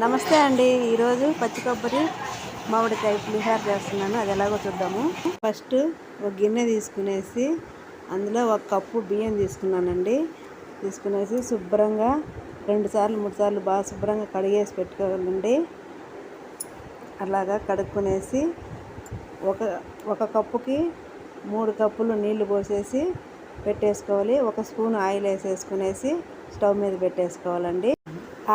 నమస్తే అండి. ఈరోజు పచ్చి కొబ్బరి మామిడికాయ పులిహార చేస్తున్నాను. అది ఎలాగో చూద్దాము. ఫస్ట్ ఒక గిన్నె తీసుకునేసి అందులో ఒక కప్పు బియ్యం తీసుకున్నానండి. తీసుకునేసి శుభ్రంగా రెండు సార్లు మూడు సార్లు బాగా శుభ్రంగా కడిగేసి పెట్టుకోవాలండి. అలాగా కడుక్కునేసి ఒక ఒక కప్పుకి మూడు కప్పులు నీళ్ళు పోసేసి పెట్టేసుకోవాలి. ఒక స్పూన్ ఆయిల్ వేసేసుకునేసి స్టవ్ మీద పెట్టేసుకోవాలండి.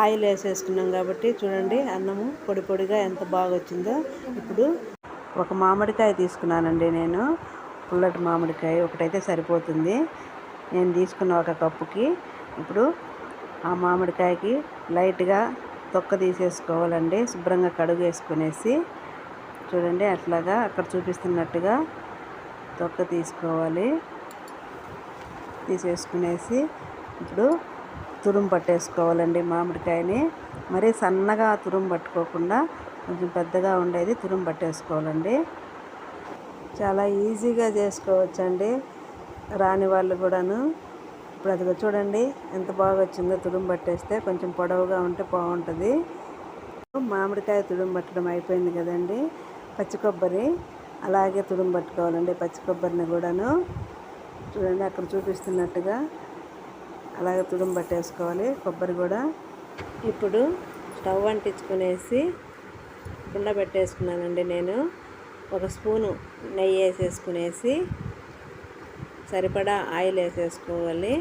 ఆయిల్ వేసేసుకున్నాం కాబట్టి చూడండి అన్నము పొడి పొడిగా ఎంత బాగా వచ్చిందో ఇప్పుడు ఒక మామిడికాయ తీసుకున్నానండి నేను. పుల్లటి మామిడికాయ ఒకటైతే సరిపోతుంది. నేను తీసుకున్న ఒక కప్పుకి ఇప్పుడు ఆ మామిడికాయకి లైట్గా తొక్క తీసేసుకోవాలండి. శుభ్రంగా కడుగు వేసుకునేసి చూడండి అట్లాగా అక్కడ చూపిస్తున్నట్టుగా తొక్క తీసుకోవాలి. తీసేసుకునేసి ఇప్పుడు తురుము పట్టేసుకోవాలండి మామిడికాయని. మరీ సన్నగా తురుము పట్టుకోకుండా కొంచెం పెద్దగా ఉండేది తురుము పట్టేసుకోవాలండి. చాలా ఈజీగా చేసుకోవచ్చండి రాని వాళ్ళు కూడాను. ఇప్పుడు అదిగో చూడండి ఎంత బాగా వచ్చిందో తురుము పట్టేస్తే కొంచెం పొడవుగా ఉంటే బాగుంటుంది. మామిడికాయ తురుము పట్టడం అయిపోయింది కదండి. పచ్చి కొబ్బరి అలాగే తురుము పట్టుకోవాలండి పచ్చి కొబ్బరిని కూడాను. చూడండి అక్కడ చూపిస్తున్నట్టుగా అలాగే తుడుము పట్టేసుకోవాలి కొబ్బరి కూడా. ఇప్పుడు స్టవ్ అంటించుకునేసి కుండ పెట్టేసుకున్నానండి నేను. ఒక స్పూను నెయ్యి వేసేసుకునేసి సరిపడా ఆయిల్ వేసేసుకోవాలి.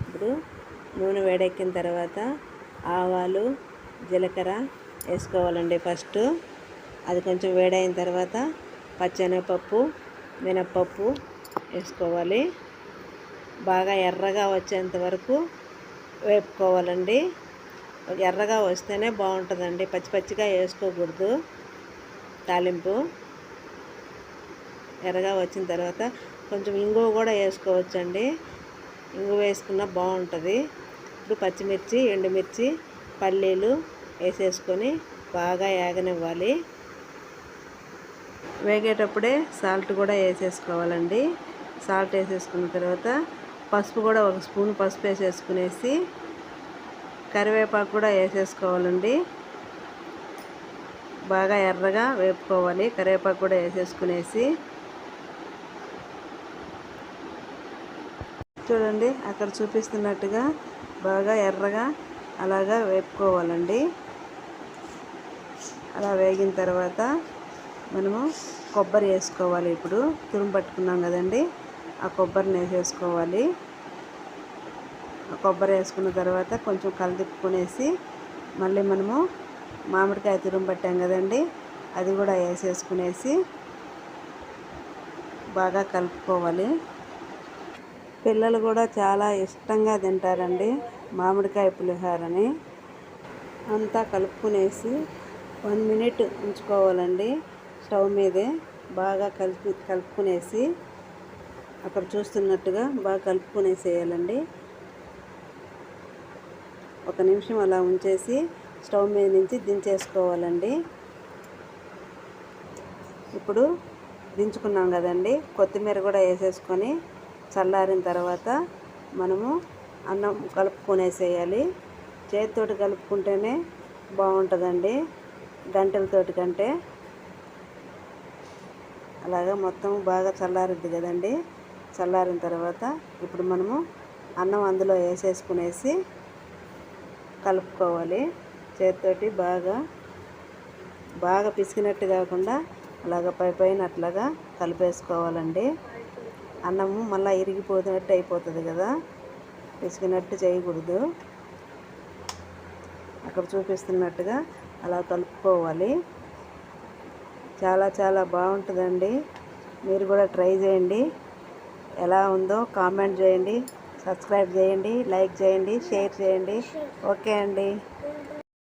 ఇప్పుడు నూనె వేడెక్కిన తర్వాత ఆవాలు జీలకర్ర వేసుకోవాలండి ఫస్ట్. అది కొంచెం వేడైన తర్వాత పచ్చెనగపప్పు మినప్పప్పు వేసుకోవాలి. బాగా ఎర్రగా వచ్చేంత వరకు వేపుకోవాలండి. ఎర్రగా వస్తేనే బాగుంటుందండి. పచ్చి పచ్చిగా వేసుకోకూడదు తాలింపు. ఎర్రగా వచ్చిన తర్వాత కొంచెం ఇంగువ కూడా వేసుకోవచ్చండి. ఇంగువ వేసుకున్న బాగుంటుంది. ఇప్పుడు పచ్చిమిర్చి ఎండుమిర్చి పల్లీలు వేసేసుకొని బాగా ఏగనివ్వాలి. వేగేటప్పుడే సాల్ట్ కూడా వేసేసుకోవాలండి. సాల్ట్ వేసేసుకున్న తర్వాత పసుపు కూడా ఒక స్పూన్ పసుపు వేసేసుకునేసి కరివేపాకు కూడా వేసేసుకోవాలండి. బాగా ఎర్రగా వేపుకోవాలి. కరివేపాకు కూడా వేసేసుకునేసి చూడండి అక్కడ చూపిస్తున్నట్టుగా బాగా ఎర్రగా అలాగా వేపుకోవాలండి. అలా వేగిన తర్వాత మనము కొబ్బరి వేసుకోవాలి. ఇప్పుడు తురుము పట్టుకున్నాం కదండి. ఆ కొబ్బరిని వేసేసుకోవాలి. ఆ కొబ్బరి వేసుకున్న తర్వాత కొంచెం కలదిప్పుకునేసి మళ్ళీ మనము మామిడికాయ తురుము పట్టాం కదండి అది కూడా వేసేసుకునేసి బాగా కలుపుకోవాలి. పిల్లలు కూడా చాలా ఇష్టంగా తింటారండి మామిడికాయ పులిహారని. అంతా కలుపుకునేసి వన్ మినిట్ ఉంచుకోవాలండి స్టవ్ మీదే బాగా కలిపి కలుపుకునేసి అక్కడ చూస్తున్నట్టుగా బాగా కలుపుకునేసేయాలండి. ఒక నిమిషం అలా ఉంచేసి స్టవ్ మీద నుంచి దించేసుకోవాలండి. ఇప్పుడు దించుకున్నాం కదండి. కొత్తిమీర కూడా వేసేసుకొని చల్లారిన తర్వాత మనము అన్నం కలుపుకొనేసేయాలి. చేతితోటి కలుపుకుంటేనే బాగుంటుందండి. గంటలతోటి కంటే. అలాగా మొత్తం బాగా చల్లారుద్ది కదండి. చల్లారిన తర్వాత ఇప్పుడు మనము అన్నం అందులో వేసేసుకునేసి కలుపుకోవాలి. చేతితోటి బాగా బాగా పిసికినట్టు కాకుండా అలాగ పై పైన అట్లాగా కలిపేసుకోవాలండి. అన్నము మళ్ళీ ఇరిగిపోతున్నట్టు అయిపోతుంది కదా పిసికినట్టు చేయకూడదు. అక్కడ చూపిస్తున్నట్టుగా అలా కలుపుకోవాలి. చాలా చాలా బాగుంటుందండి. మీరు కూడా ట్రై చేయండి. ఎలా ఉందో కామెంట్ చేయండి సబ్స్క్రైబ్ చేయండి లైక్ చేయండి షేర్ చేయండి. ఓకే అండి.